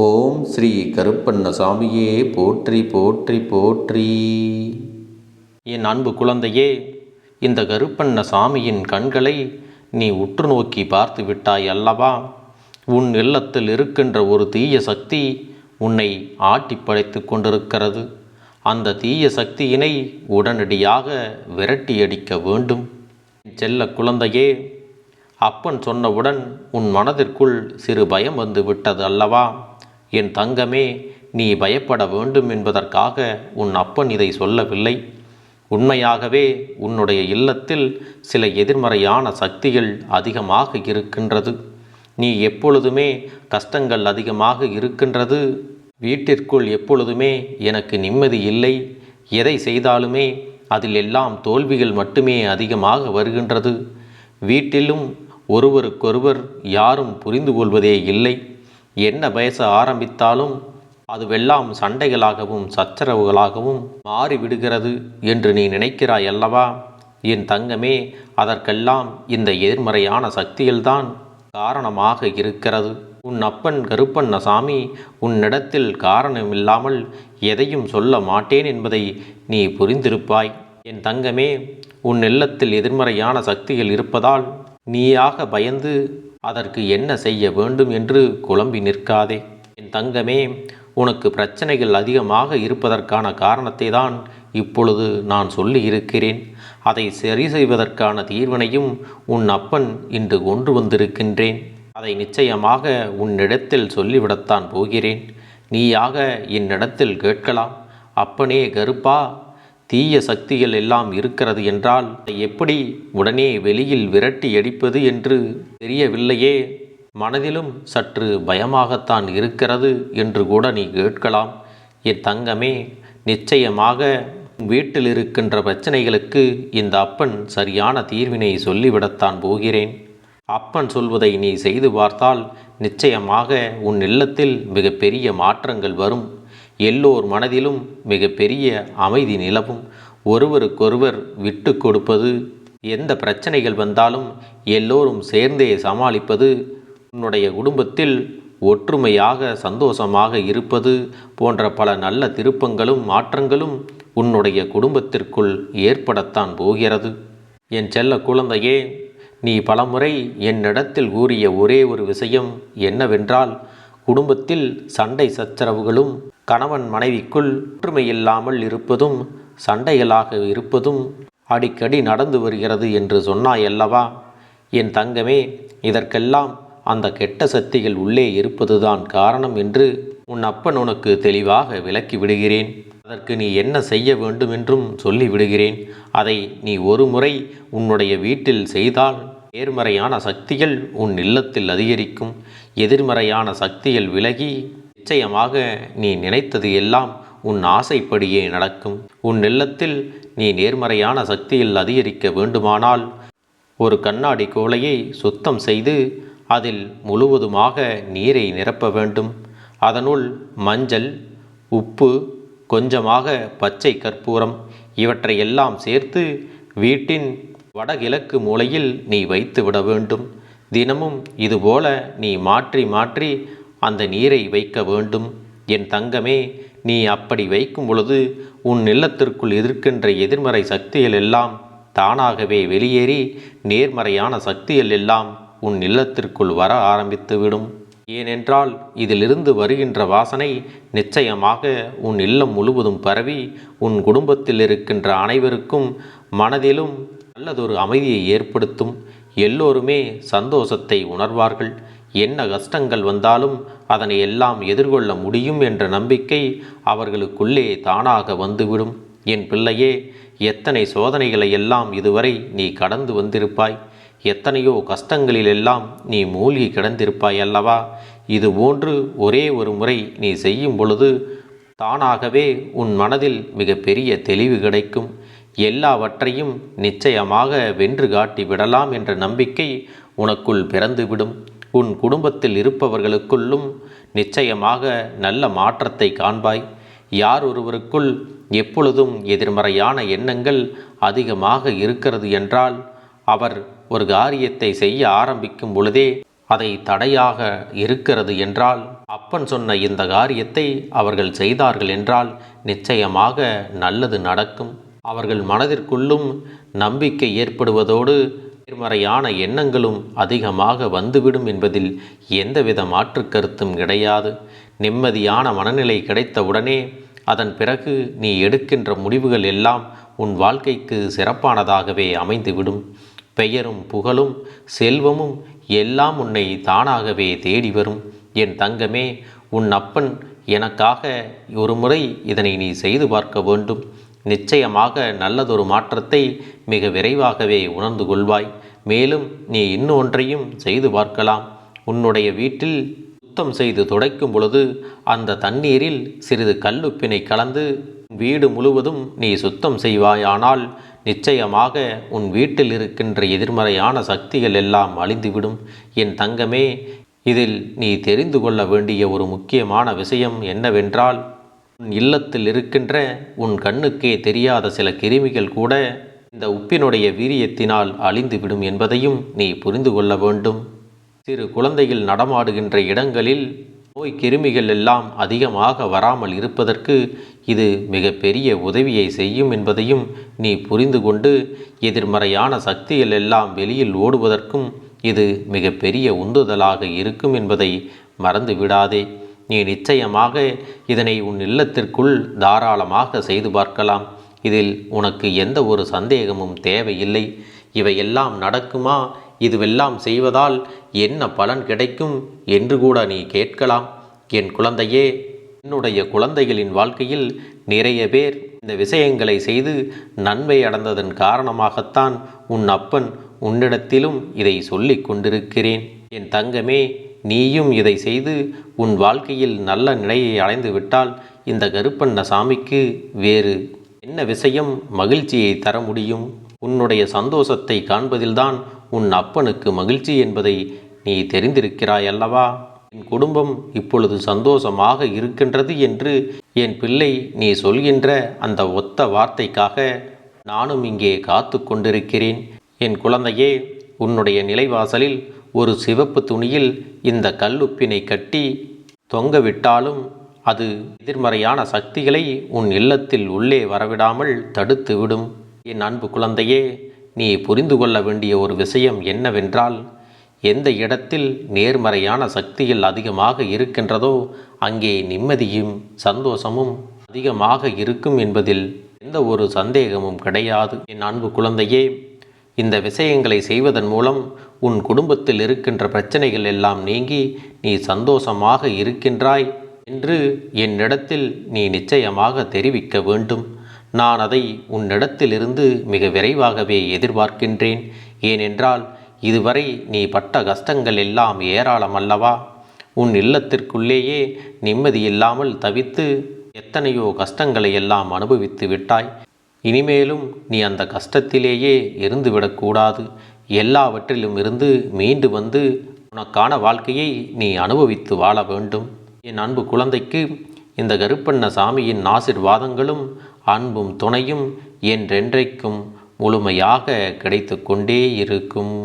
ஓம் ஸ்ரீ கருப்பண்ண சாமியே போற்றி போற்றி போற்றி. என் அன்பு குழந்தையே இந்த கருப்பண்ண சாமியின் கண்களை நீ உற்று நோக்கி பார்த்து விட்டாய் அல்லவா? உன் இல்லத்தில் இருக்கின்ற ஒரு தீய சக்தி உன்னை ஆட்டி படைத்து கொண்டிருக்கிறது. அந்த தீய சக்தியினை உடனடியாக விரட்டி அடிக்க வேண்டும். செல்ல குழந்தையே அப்பன் சொன்னவுடன் உன் மனதிற்குள் சிறு பயம் வந்து விட்டது அல்லவா? என் தங்கமே நீ பயப்பட வேண்டும் என்பதற்காக உன் அப்பன் இதை சொல்லவில்லை. உண்மையாகவே உன்னுடைய இல்லத்தில் சில எதிர்மறையான சக்திகள் அதிகமாக இருக்கின்றது. நீ எப்பொழுதுமே கஷ்டங்கள் அதிகமாக இருக்கின்றது. வீட்டிற்குள் எப்பொழுதுமே எனக்கு நிம்மதி இல்லை. எதை செய்தாலுமே அதில் எல்லாம் தோல்விகள் மட்டுமே அதிகமாக வருகின்றது. வீட்டிலும் ஒருவருக்கொருவர் யாரும் புரிந்து கொள்வதே இல்லை. என்ன பேச ஆரம்பித்தாலும் அதுவெல்லாம் சண்டைகளாகவும் சச்சரவுகளாகவும் மாறிவிடுகிறது என்று நீ நினைக்கிறாய் அல்லவா? என் தங்கமே அதற்கெல்லாம் இந்த எதிர்மறையான சக்திகள்தான் காரணமாக இருக்கிறது. உன் அப்பன் கருப்பண்ணசாமி உன்னிடத்தில் காரணமில்லாமல் எதையும் சொல்ல மாட்டேன் என்பதை நீ புரிந்திருப்பாய். என் தங்கமே உன் இல்லத்தில் எதிர்மறையான சக்திகள் இருப்பதால் நீயாக பயந்து அதற்கு என்ன செய்ய வேண்டும் என்று குழம்பி நிற்காதே. என் தங்கமே உனக்கு பிரச்சனைகள் அதிகமாக இருப்பதற்கான காரணத்தை தான் இப்பொழுது நான் சொல்லி இருக்கிறேன். அதை சரி செய்வதற்கான தீர்வினையும் உன் அப்பன் இன்று கொண்டு வந்திருக்கின்றேன். அதை நிச்சயமாக உன்னிடத்தில் சொல்லிவிடத்தான் போகிறேன். நீயாக என்னிடத்தில் கேட்கலாம். அப்பனே கருப்பா தீய சக்திகள் எல்லாம் இருக்கிறது என்றால் அதை எப்படி உடனே வெளியில் விரட்டி அடிப்பது என்று தெரியவில்லையே. மனதிலும் சற்று பயமாகத்தான் இருக்கிறது என்று கூட நீ கேட்கலாம். என் தங்கமே நிச்சயமாக வீட்டில் இருக்கின்ற பிரச்சனைகளுக்கு இந்த அப்பன் சரியான தீர்வினை சொல்லிவிடத்தான் போகிறேன். அப்பன் சொல்வதை நீ செய்து பார்த்தால் நிச்சயமாக உன் இல்லத்தில் மிகப்பெரிய மாற்றங்கள் வரும். எல்லோர் மனதிலும் மிகப்பெரிய அமைதி நிலவும். ஒருவருக்கொருவர் விட்டு கொடுப்பது எந்த பிரச்சனைகள் வந்தாலும் எல்லோரும் சேர்ந்தே சமாளிப்பது உன்னுடைய குடும்பத்தில் ஒற்றுமையாக சந்தோஷமாக இருப்பது போன்ற பல நல்ல திருப்பங்களும் மாற்றங்களும் உன்னுடைய குடும்பத்திற்குள் ஏற்படத்தான் போகிறது. என் செல்ல குழந்தையே நீ பலமுறை என்னிடத்தில் கூறிய ஒரே ஒரு விஷயம் என்னவென்றால் குடும்பத்தில் சண்டை சச்சரவுகளும் கணவன் மனைவிக்குள் ஒற்றுமை இல்லாமல் இருப்பதும் சண்டைகளாக இருப்பதும் அடிக்கடி நடந்து வருகிறது என்று சொன்னாய் அல்லவா என் தங்கமே இதற்கெல்லாம் அந்த கெட்ட சக்திகள் உள்ளே இருப்பதுதான் காரணம் என்று உன் அப்பன் உனக்கு தெளிவாக விளக்கி விடுகிறேன். அதற்கு நீ என்ன செய்ய வேண்டும் என்றும் சொல்லி விடுகிறேன். அதை நீ ஒரு முறை உன்னுடைய வீட்டில் செய்தால் நேர்மறையான சக்திகள் உன் இல்லத்தில் அதிகரிக்கும். எதிர்மறையான சக்திகள் விலகி நிச்சயமாக நீ நினைத்தது எல்லாம் உன் ஆசைப்படியே நடக்கும். உன் இல்லத்தில் நீ நேர்மறையான சக்தியில் அதிகரிக்க வேண்டுமானால் ஒரு கண்ணாடி கோலையை சுத்தம் செய்து அதில் முழுவதுமாக நீரை நிரப்ப வேண்டும். அதனுள் மஞ்சள் உப்பு கொஞ்சமாக பச்சை கற்பூரம் இவற்றை எல்லாம் சேர்த்து வீட்டின் வடகிழக்கு மூலையில் நீ வைத்து விட வேண்டும். தினமும் இதுபோல நீ மாற்றி மாற்றி அந்த நீரை வைக்க வேண்டும். என் தங்கமே நீ அப்படி வைக்கும் பொழுது உன் இல்லத்திற்குள் எதிர்க்கின்ற எதிர்மறை சக்திகள் எல்லாம் தானாகவே வெளியேறி நேர்மறையான சக்திகள் எல்லாம் உன் இல்லத்திற்குள் வர ஆரம்பித்துவிடும். ஏனென்றால் இதிலிருந்து வருகின்ற வாசனை நிச்சயமாக உன் இல்லம் முழுவதும் பரவி உன் குடும்பத்தில் இருக்கின்ற அனைவருக்கும் மனதிலும் நல்லதொரு அமைதியை ஏற்படுத்தும். எல்லோருமே சந்தோஷத்தை உணர்வார்கள். என்ன கஷ்டங்கள் வந்தாலும் அதனை எல்லாம் எதிர்கொள்ள முடியும் என்ற நம்பிக்கை அவர்களுக்குள்ளே தானாக வந்துவிடும். என் பிள்ளையே எத்தனை சோதனைகளை எல்லாம் இதுவரை நீ கடந்து வந்திருப்பாய்? எத்தனையோ கஷ்டங்களிலெல்லாம் நீ மூழ்கி கிடந்திருப்பாய் அல்லவா? இது போன்று ஒரே ஒரு முறை நீ செய்யும் பொழுது தானாகவே உன் மனதில் மிகப்பெரிய தெளிவு கிடைக்கும். எல்லாவற்றையும் நிச்சயமாக வென்று காட்டி விடலாம் என்ற நம்பிக்கை உனக்குள் பிறந்துவிடும். உன் குடும்பத்தில் இருப்பவர்களுக்குள்ளும் நிச்சயமாக நல்ல மாற்றத்தை காண்பாய். யார் ஒருவருக்குள் எப்பொழுதும் எதிர்மறையான எண்ணங்கள் அதிகமாக இருக்கிறது என்றால் அவர் ஒரு காரியத்தை செய்ய ஆரம்பிக்கும் பொழுதே அதை தடையாக இருக்கிறது என்றால் அப்பன் சொன்ன இந்த காரியத்தை அவர்கள் செய்தார்கள் என்றால் நிச்சயமாக நல்லது நடக்கும். அவர்கள் மனதிற்குள்ளும் நம்பிக்கை ஏற்படுவதோடு நேர்மறையான எண்ணங்களும் அதிகமாக வந்துவிடும் என்பதில் எந்தவித மாற்று கருத்தும் கிடையாது. நிம்மதியான மனநிலை கிடைத்தவுடனே அதன் பிறகு நீ எடுக்கின்ற முடிவுகள் எல்லாம் உன் வாழ்க்கைக்கு சிறப்பானதாகவே அமைந்துவிடும். பெயரும் புகழும் செல்வமும் எல்லாம் உன்னை தானாகவே தேடி வரும். என் தங்கமே உன் அப்பன் எனக்காக ஒரு முறை இதனை நீ செய்து பார்க்க வேண்டும். நிச்சயமாக நல்லதொரு மாற்றத்தை மிக விரைவாகவே உணர்ந்து கொள்வாய். மேலும் நீ இன்னொன்றையும் செய்து பார்க்கலாம். உன்னுடைய வீட்டில் சுத்தம் செய்து துடைக்கும் பொழுது அந்த தண்ணீரில் சிறிது கல்லுப்பினை கலந்து வீடு முழுவதும் நீ சுத்தம் செய்வாயானால் நிச்சயமாக உன் வீட்டில் இருக்கின்ற எதிர்மறையான சக்திகள் எல்லாம் அழிந்துவிடும். என் தங்கமே இதில் நீ தெரிந்து கொள்ள வேண்டிய ஒரு முக்கியமான விஷயம் என்னவென்றால் உன் இல்லத்தில் இருக்கின்ற உன் கண்ணுக்கே தெரியாத சில கிருமிகள் கூட இந்த உப்பினுடைய வீரியத்தினால் அழிந்துவிடும் என்பதையும் நீ புரிந்து கொள்ள வேண்டும். சிறு குழந்தைகள் நடமாடுகின்ற இடங்களில் நோய் கிருமிகள் எல்லாம் அதிகமாக வராமல் இருப்பதற்கு இது மிகப்பெரிய உதவியை செய்யும் என்பதையும் நீ புரிந்து கொண்டு எதிர்மறையான சக்திகள் எல்லாம் வெளியில் ஓடுவதற்கும் இது மிகப்பெரிய உந்துதலாக இருக்கும் என்பதை மறந்து விடாதே நீ நிச்சயமாக இதனை உன் இல்லத்திற்குள் தாராளமாக செய்து பார்க்கலாம். இதில் உனக்கு எந்த ஒரு சந்தேகமும் தேவையில்லை. இவையெல்லாம் நடக்குமா? இதுவெல்லாம் செய்வதால் என்ன பலன் கிடைக்கும் என்று கூட நீ கேட்கலாம். என் குழந்தையே என்னுடைய குழந்தைகளின் வாழ்க்கையில் நிறைய பேர் இந்த விஷயங்களை செய்து நன்மை அடைந்ததன் காரணமாகத்தான் உன் அப்பன் உன்னிடத்திலும் இதை சொல்லிக் கொண்டிருக்கிறேன். என் தங்கமே நீயும் இதை செய்து உன் வாழ்க்கையில் நல்ல நிலையை அடைந்து விட்டால் இந்த கருப்பண்ண சாமிக்கு வேறு என்ன விஷயம் மகிழ்ச்சியை தர முடியும்? உன்னுடைய சந்தோஷத்தை காண்பதில்தான் உன் அப்பனுக்கு மகிழ்ச்சி என்பதை நீ தெரிந்திருக்கிறாய் அல்லவா என் குடும்பம் இப்பொழுது சந்தோஷமாக இருக்கின்றது என்று என் பிள்ளை நீ சொல்கின்ற அந்த ஒத்த வார்த்தைக்காக நானும் இங்கே காத்து கொண்டிருக்கிறேன். என் குழந்தையே உன்னுடைய நிலைவாசலில் ஒரு சிவப்பு துணியில் இந்த கல்லுப்பினை கட்டி தொங்கவிட்டாலும் அது எதிர்மறையான சக்திகளை உன் இல்லத்தில் உள்ளே வரவிடாமல் தடுத்துவிடும். என் அன்பு குழந்தையே நீ புரிந்து கொள்ள வேண்டிய ஒரு விஷயம் என்னவென்றால் எந்த இடத்தில் நேர்மறையான சக்திகள் அதிகமாக இருக்கின்றதோ அங்கே நிம்மதியும் சந்தோஷமும் அதிகமாக இருக்கும் என்பதில் எந்த ஒரு சந்தேகமும் கிடையாது. என் அன்பு குழந்தையே இந்த விஷயங்களை செய்வதன் மூலம் உன் குடும்பத்தில் இருக்கின்ற பிரச்சனைகள் எல்லாம் நீங்கி நீ சந்தோஷமாக இருக்கின்றாய் என்று என்னிடத்தில் நீ நிச்சயமாக தெரிவிக்க வேண்டும். நான் அதை உன்னிடத்திலிருந்து மிக விரைவாகவே எதிர்பார்க்கின்றேன். ஏனென்றால் இதுவரை நீ பட்ட கஷ்டங்கள் எல்லாம் ஏராளம் அல்லவா? உன் இல்லத்திற்குள்ளேயே நிம்மதியில்லாமல் தவித்து எத்தனையோ கஷ்டங்களை எல்லாம் அனுபவித்து விட்டாய். இனிமேலும் நீ அந்த கஷ்டத்திலேயே இருந்துவிடக்கூடாது எல்லாவற்றிலும் இருந்து மீண்டு வந்து உனக்கான வாழ்க்கையை நீ அனுபவித்து வாழ வேண்டும். என் அன்பு குழந்தைக்கு இந்த கருப்பண்ண சாமியின் ஆசிர்வாதங்களும் அன்பும் துணையும் என்றென்றைக்கும் முழுமையாக கிடைத்து கொண்டே இருக்கும்.